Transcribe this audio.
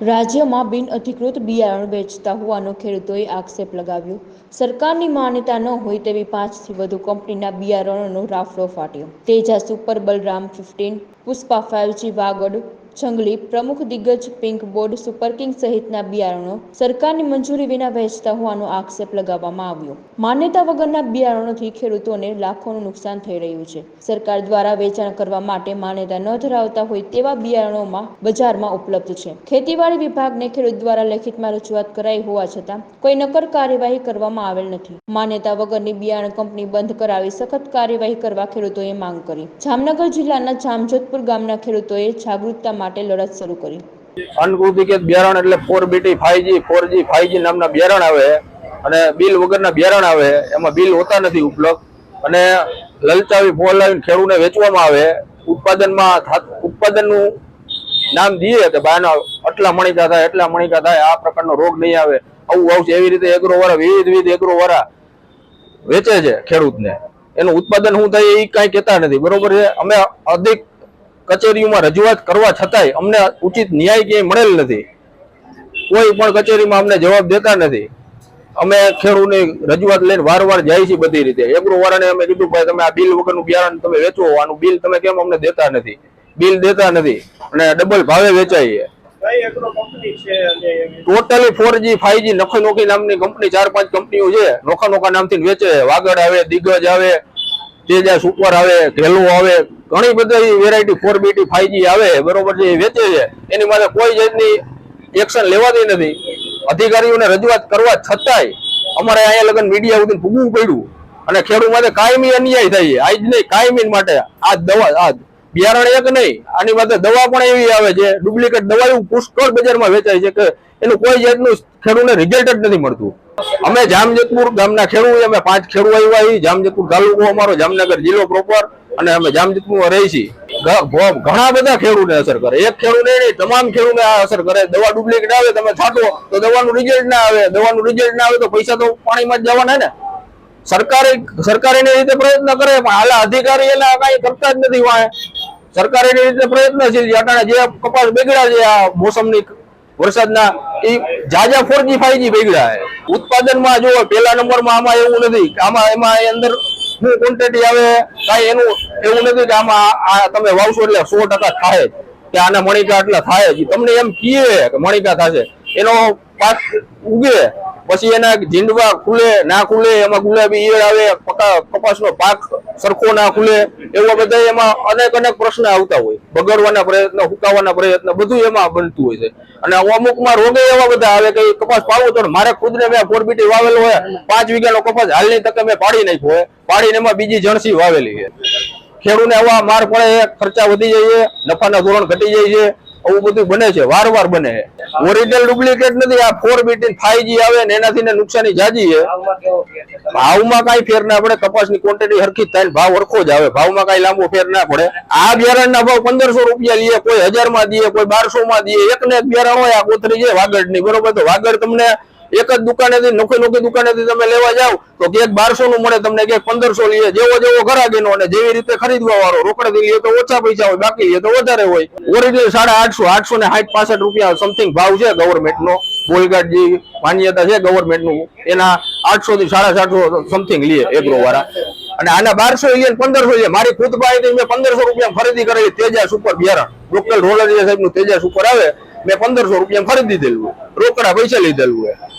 રાજ્યમાં બિન અધિકૃત બિયારણ વેચતા હોવાનો ખેડૂતોએ આક્ષેપ લગાવ્યો. સરકારની માન્યતા ન હોય તેવી પાંચથી વધુ કંપનીના બિયારણોનો રાફડો ફાટ્યો. Teja super Balram fifteen, Pushpa five G Vagad જંગલી પ્રમુખ દિગ્ગજ પિંક બોર્ડ સુપર સહિતના બિયારણો સરકારની મંજૂરી વિના વહેંચતા હોવાનો આક્ષેપ લગાવવામાં આવ્યો. માન્યતા વગરના બિયારણોથી ખેડૂતોને લાખોનું નુકસાન થઈ રહ્યું છે. સરકાર દ્વારા વેચાણ કરવા માટે માન્યતા ન ધરાવતા હોય તેવા બિયારણોમાં બજારમાં ઉપલબ્ધ છે. ખેતીવાડી વિભાગને ખેડૂત દ્વારા લેખિતમાં રજૂઆત કરાઈ હોવા છતાં કોઈ નક્કર કાર્યવાહી કરવામાં આવેલ નથી. માન્યતા વગરની બિયારણ કંપની બંધ કરાવી સખત કાર્યવાહી કરવા ખેડૂતોએ માંગ કરી. જામનગર જિલ્લાના જામજોધપુર ગામના ખેડૂતોએ જાગૃતતા માટે લડત શરૂ કરી. અનકૃતિકેત બિયારણ એટલે four BT five G four G five નામના બિયારણ આવે. અને બિલ વગરના બિયારણ આવે. એમાં બિલ હોતા નથી ઉપલબ્ધ. અને લલચાવી, ફોલાવીને ખેડૂને વેચવામાં આવે. ઉત્પાદનમાં ઉત્પાદનનું નામ દઈએ કે બાયના આટલા મણિકા થાય, એટલા મણિકા થાય, આ પ્રકારનો રોગ નહીં આવે. આવું આવશે. એવી રીતે એગ્રો વાળા વિવિધ વિવિધ એગ્રો વાળા વેચે છે ખેડૂતને. એનું ઉત્પાદન શું થાય એ કાંઈ કહેતા નથી. બરોબર છે? અમે અધિક કચેરીઓમાં રજૂઆત કરવા છતાંય અમને ઉચિત ન્યાય ક્યાંય મળેલ નથી. કોઈ પણ કચેરીમાં અમને જવાબ દેતા નથી. અમે ખેડૂતની રજૂઆત લઈને વારંવાર જાય છીએ બધી રીતે. એગ્રો વાળાને અમે કીધું ભાઈ તમે આ બિલ વગરનું બિયારણ તમે વેચો આનું બિલ તમે કેમ અમને દેતા નથી? બિલ દેતા નથી અને ડબલ ભાવે વેચાઈએ. છે? Totally four G five G નોખી નોખી નામની કંપની ચાર પાંચ કંપનીઓ છે. નોખા નોખા નામથી વેચે. વાગડ આવે દિગ્ગજ આવે તેજા સુપર આવે, ઘેલું આવે, ઘણી બધી variety four BT five G આવે, બરોબર એ વેચે છે. એની માટે કોઈ જાતની એક્શન લેવાતી નથી. અધિકારીઓને રજૂઆત કરવા છતાંય અમારે અહીંયા લગન મીડિયા સુધી ભૂગવું પડ્યું. અને ખેડૂત માટે કાયમી અન્યાય થાય છે. આજ નહીં, કાયમી માટે. આ દવા, આ બિયારણ એક નહીં, આની માટે દવા પણ એવી આવે છે ડુપ્લિકેટ દવાઓ પુષ્કળ બજારમાં વેચાય છે કે એનું કોઈ જાતનું ખેડૂતને રિઝલ્ટ જ નથી મળતું. અમે જામજતપુર ગામના ખેડૂત, અમે પાંચ ખેડૂત આવ્યા છીએ. જામજતપુર તાલુકો અમારો, જામનગર જિલ્લો પ્રોપર અને અમે જામજતપુરમાં રહી છીએ. ઘણા બધા ખેડૂતને અસર કરે. એક ખેડૂતને નહીં, તમામ ખેડૂતને આ અસર કરે. દવા ડુપ્લિકેટ આવે, તમે છાંટો, તો દવાનું રિઝલ્ટ ના આવે. દવાનું રિઝલ્ટ ના આવે, તો પૈસા તો પાણીમાં જ જવાના ને. સરકારે સરકારે એની રીતે પ્રયત્ન કરે, પણ હાલ અધિકારી એના કઈ કરતા જ નથી વાય સરકારે એની રીતે પ્રયત્નશીલ છે. અટાણે જે કપાસ બગડ્યા છે, આ મોસમની વરસાદના એ જાજા ફોર જી ફાઈવ બગડ્યા ઉત્પાદનમાં જો પેલા નંબરમાં આમાં એવું નથી કે આમાં, એમાં અંદર શું ક્વોન્ટિટી આવે, કાંઈ એનું એવું નથી કે આમાં આ તમે વાવશો એટલે સો ટકા થાય જ. કે આના મણિકા એટલા થાય જ. તમને એમ કીએ કે મણિકા થશે. એનો પાક ઉગે, પછી એના જીંડવા ખુલે, ના ખુલે, એમાં ગુલાબી ઈયળ આવે કપાસનો પાક સરખો ના ખુલે એવા બધા એમાં અનેક અનેક પ્રશ્ન આવતા હોય. બગડવાના પ્રયત્ન, હુકાવાના પ્રયત્ન બધું એમાં બનતું હોય છે. અને અમુકમાં રોગે એવા બધા આવે કે કપાસ પાવો તો મારે ખુદને મેં ફોરબીટી વાવેલો હોય, પાંચ વીઘાનો કપાસ હાલની તકે મેં પાડી નાખ્યો હોય. પાડીને એમાં બીજી જણસી વાવેલી છે. ખેડૂતને આવા માર પડે, ખર્ચા વધી જાય નફાના ધોરણ ઘટી જાય છે. આવું બધું બને છે, વારવાર બને છે. ઓરિજિનલ ડુપ્લિકેટ નથી, આ ફોર બીટી ફાઈવ આવે ને એનાથી ને નુકસાની જાજી છે. ભાવમાં કઈ ફેર ના પડે, કપાસની ક્વોન્ટિટી હરખી થાય ને ભાવ હરખો જ આવે. ભાવમાં કઈ લાંબો ફેર ના પડે. આ બિયારણના ભાવ પંદરસો રૂપિયા લઈએ, કોઈ હજારમાં દઈએ, કોઈ બારસો માં દઈએ એક ને એક બિયારણ હોય, આ કોથરી છે વાગડની બરોબર? તો વાગડ તમને એક જ દુકાનેથી, નોખી નોખી દુકાનેથી તમે લેવા જાવ તો ક્યાંક બારસો નું મળે, તમને ક્યાંક પંદરસો લઈએ જેવો જેવો ઘરાગીનો અને જેવી રીતે ખરીદવા વાળો રોકડથી લઈએ તો ઓછા પૈસા હોય, બાકી લઈએ તો વધારે હોય. ઓરિજિનલ સાડા આઠસો આઠસો ને સાઠ, પાસઠ રૂપિયા સમથિંગ ભાવ છે ગવર્મેન્ટ નો બોલગાટ જે માન્યતા છે ગવર્મેન્ટનું એના આઠસો થી સાડા સાતસો સમથિંગ લઈએ એગ્રો વાળા અને આના બારસો લઈએ પંદરસો લઈએ મારી ખુદ પાસેથી મેં પંદરસો રૂપિયા ખરીદી કરેલી તેજા સુપર બિયારણ. લોકલ રોલર સાહેબનું તેજા સુપર આવે, મેં પંદરસો રૂપિયા ખરીદી દીધેલું. રોકડા પૈસા લીધેલું